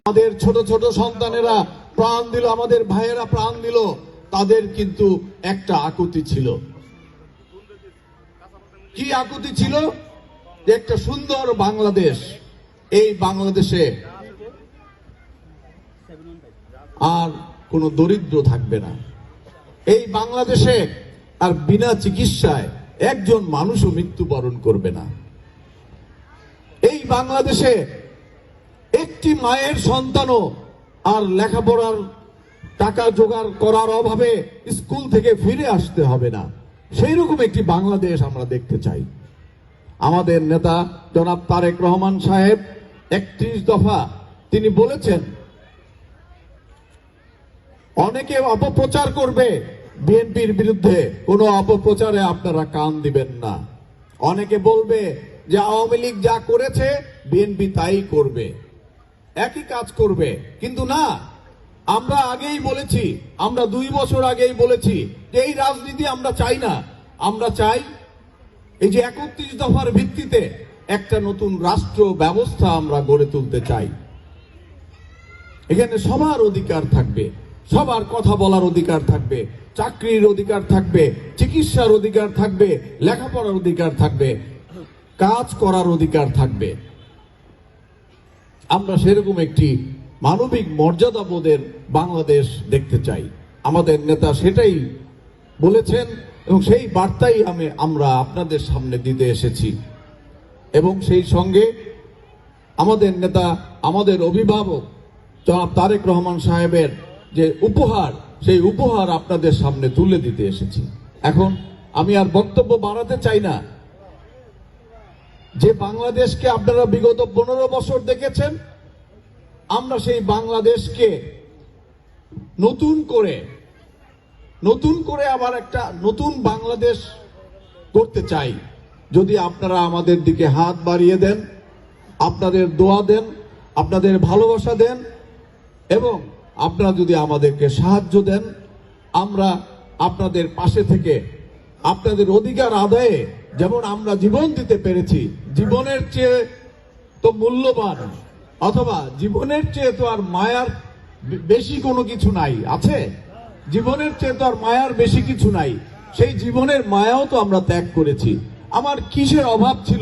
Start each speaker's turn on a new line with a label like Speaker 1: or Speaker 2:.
Speaker 1: আমাদের ছোট ছোট সন্তানেরা প্রাণ দিল, আমাদের ভাইয়েরা প্রাণ দিল, তাদের কিন্তু একটা আকুতি ছিল। কি আকুতি ছিল? একটা সুন্দর বাংলাদেশ, এই বাংলাদেশে আর কোনো দরিদ্র থাকবে না। এই বাংলাদেশে আর বিনা চিকিৎসায় একজন মানুষও মৃত্যুবরণ করবে না। এই বাংলাদেশে একটি মায়ের সন্তানও আর লেখাপড়ার টাকা জোগাড় করার অভাবে স্কুল থেকে ফিরে আসতে হবে না। সেই রকম একটি বাংলাদেশ আমরা দেখতে চাই। আমাদের নেতা জনাব তারেক রহমান সাহেব একত্রিশ দফা তিনি বলেছেন অনেকে অপপ্রচার করবে। বিএনপির বিরুদ্ধে কোনো অপপ্রচারে আপনারা কান দিবেন না। অনেকে বলবে যে আওয়ামী লীগ যা করেছে, বিএনপি তাই করবে। একই কাজ করবে। কিন্তু না, আমরা আগেই বলেছি, আমরা দুই বছর আগেই বলেছি যে এই রাজনীতি আমরা চাই না। আমরা চাই এই যে একত্রিশ দফার ভিত্তিতে একটা নতুন রাষ্ট্র ব্যবস্থা আমরা গড়ে তুলতে চাই। এখানে সবার অধিকার থাকবে। সবার কথা বলার অধিকার থাকবে, চাকরির অধিকার থাকবে, চিকিৎসার অধিকার থাকবে, লেখাপড়ার অধিকার থাকবে, কাজ করার অধিকার থাকবে। আমরা সেরকম একটি মানবিক মর্যাদা বোধের বাংলাদেশ দেখতে চাই। আমাদের নেতা সেটাই বলেছেন এবং সেই বার্তাই আমি, আমরা আপনাদের সামনে দিতে এসেছি। এবং সেই সঙ্গে আমাদের নেতা, আমাদের অভিভাবক জনাব তারেক রহমান সাহেবের যে উপহার, সেই উপহার আপনাদের সামনে তুলে দিতে এসেছি। এখন আমি আর বক্তব্য বাড়াতে চাই না। যে বাংলাদেশকে আপনারা বিগত পনেরো বছর দেখেছেন, আমরা সেই বাংলাদেশকে নতুন করে নতুন করে আবার একটা নতুন বাংলাদেশ করতে চাই। যদি আপনারা আমাদের দিকে হাত বাড়িয়ে দেন, আপনাদের দোয়া দেন, আপনাদের ভালোবাসা দেন, এবং আপনারা যদি আমাদেরকে সাহায্য দেন, আমরা আপনাদের পাশে থেকে আপনাদের অধিকার আদায়ে যেমন আমরা জীবন দিতে পেরেছি, জীবনের চেয়ে তো মূল্যবান, অথবা জীবনের চেয়ে তো আর মায়ার বেশি কোনো কিছু নাই, আছে? জীবনের চেয়ে তো আর মায়ার বেশি কিছু নাই, সেই জীবনের মায়াও তো আমরা ত্যাগ করেছি। আমার কিসের অভাব ছিল?